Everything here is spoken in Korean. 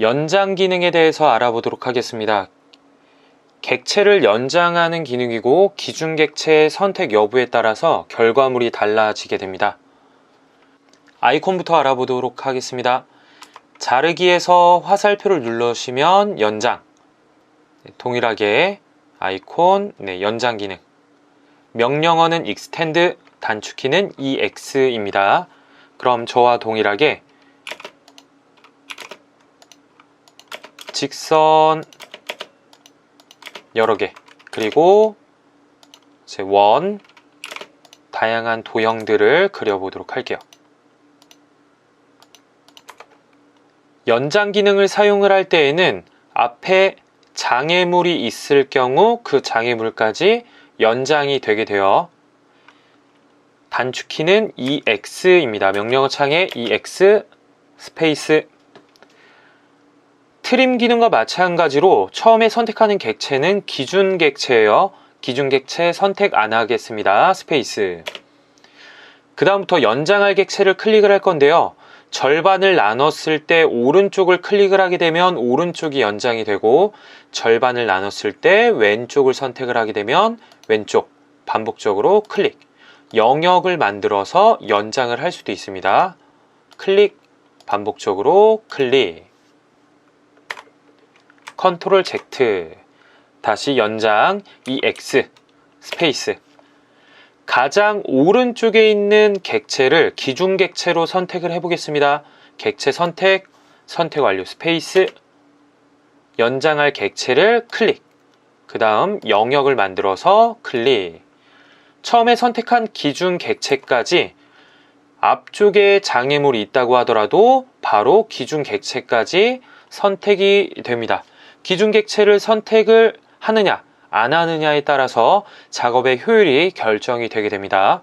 연장 기능에 대해서 알아보도록 하겠습니다. 객체를 연장하는 기능이고 기준 객체의 선택 여부에 따라서 결과물이 달라지게 됩니다. 아이콘부터 알아보도록 하겠습니다. 자르기에서 화살표를 누르시면 연장, 네, 동일하게 아이콘 네, 연장 기능, 명령어는 extend, 단축키는 ex입니다. 그럼 저와 동일하게 직선 여러 개 그리고 제원 다양한 도형들을 그려보도록 할게요. 연장 기능을 사용을 할 때에는 앞에 장애물이 있을 경우 그 장애물까지 연장이 되게 되어 단축키는 EX입니다. 명령어 창에 EX 스페이스 트림 기능과 마찬가지로 처음에 선택하는 객체는 기준 객체예요. 기준 객체 선택 안 하겠습니다. 스페이스. 그 다음부터 연장할 객체를 클릭을 할 건데요. 절반을 나눴을 때 오른쪽을 클릭을 하게 되면 오른쪽이 연장이 되고 절반을 나눴을 때 왼쪽을 선택을 하게 되면 왼쪽 반복적으로 클릭 영역을 만들어서 연장을 할 수도 있습니다. 클릭 반복적으로 클릭 컨트롤 Z 다시 연장 EX 스페이스 가장 오른쪽에 있는 객체를 기준 객체로 선택을 해보겠습니다. 객체 선택, 선택 완료 스페이스, 연장할 객체를 클릭, 그 다음 영역을 만들어서 클릭. 처음에 선택한 기준 객체까지 앞쪽에 장애물이 있다고 하더라도 바로 기준 객체까지 선택이 됩니다. 기준 객체를 선택을 하느냐, 안 하느냐에 따라서 작업의 효율이 결정이 되게 됩니다.